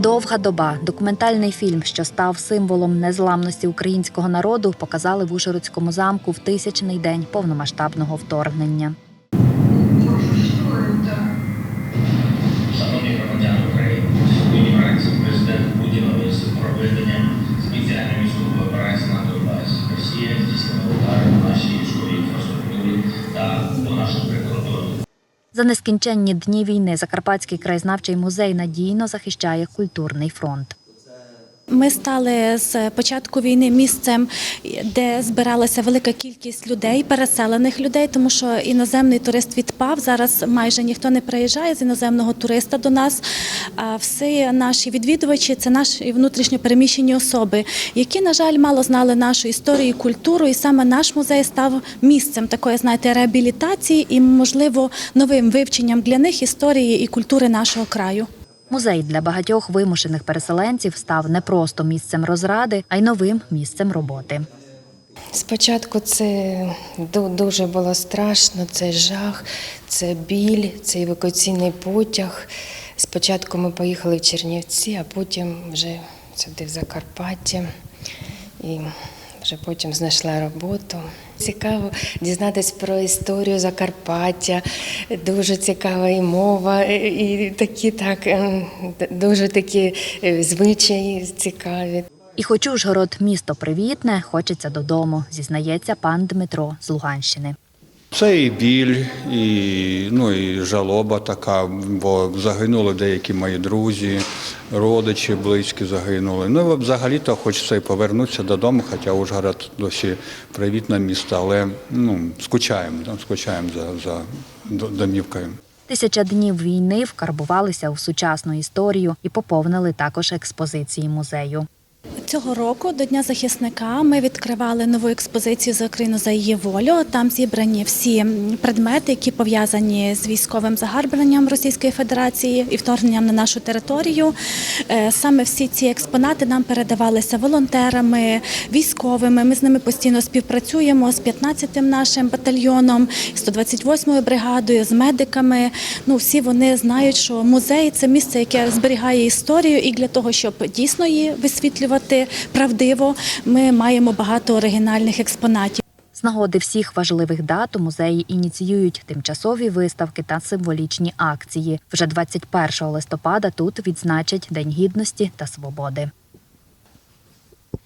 Довга доба документальний фільм, що став символом незламності українського народу, показали в Ужгородському замку в тисячний день повномасштабного вторгнення. Шановні громадяни України, президент Путін оголосив проведення спеціальної військової на Донбасі. Росія здійснила удари інфраструктурі та по нашому прикордонню. За нескінченні дні війни Закарпатський краєзнавчий музей надійно захищає культурний фронт. Ми стали з початку війни місцем, де збиралася велика кількість людей, переселених людей, тому що іноземний турист відпав. Зараз майже ніхто не приїжджає з іноземного туриста до нас. А всі наші відвідувачі це наші внутрішньо переміщені особи, які, на жаль, мало знали нашу історію культуру. І саме наш музей став місцем такої, знаєте, реабілітації і, можливо, новим вивченням для них історії і культури нашого краю. Музей для багатьох вимушених переселенців став не просто місцем розради, а й новим місцем роботи. Спочатку це дуже було страшно, це жах, це біль, це евакуаційний потяг. Спочатку ми поїхали в Чернівці, а потім вже сюди в Закарпаття. І вже потім знайшла роботу. Цікаво дізнатись про історію Закарпаття. Дуже цікава і мова, і і такі так ем, дуже такі е, звичаї цікаві. І хоч Ужгород місто привітне, хочеться додому, зізнається пан Дмитро з Луганщини. Це і біль, і, ну, і жалоба така, бо загинули деякі мої друзі, родичі близькі загинули. Ну, взагалі-то хочеться і повернутися додому, хоча Ужгород досі привітне місто, але ну, скучаємо, скучаємо за, за домівкою. Тисяча днів війни вкарбувалися у сучасну історію і поповнили також експозиції музею. Цього року до Дня захисника ми відкривали нову експозицію за Україну за її волю. Там зібрані всі предмети, які пов'язані з військовим загарбленням Російської Федерації і вторгненням на нашу територію. Е, Саме всі ці експонати нам передавалися волонтерами, військовими. Ми з ними постійно співпрацюємо з 15-м нашим батальйоном, 128-ю бригадою, з медиками. Ну всі вони знають, що музей це місце, яке зберігає історію, і для того, щоб дійсно її висвітлювати правдиво, ми маємо багато оригінальних експонатів. З нагоди всіх важливих дат у музеї ініціюють тимчасові виставки та символічні акції. Вже 21 листопада тут відзначать День гідності та свободи.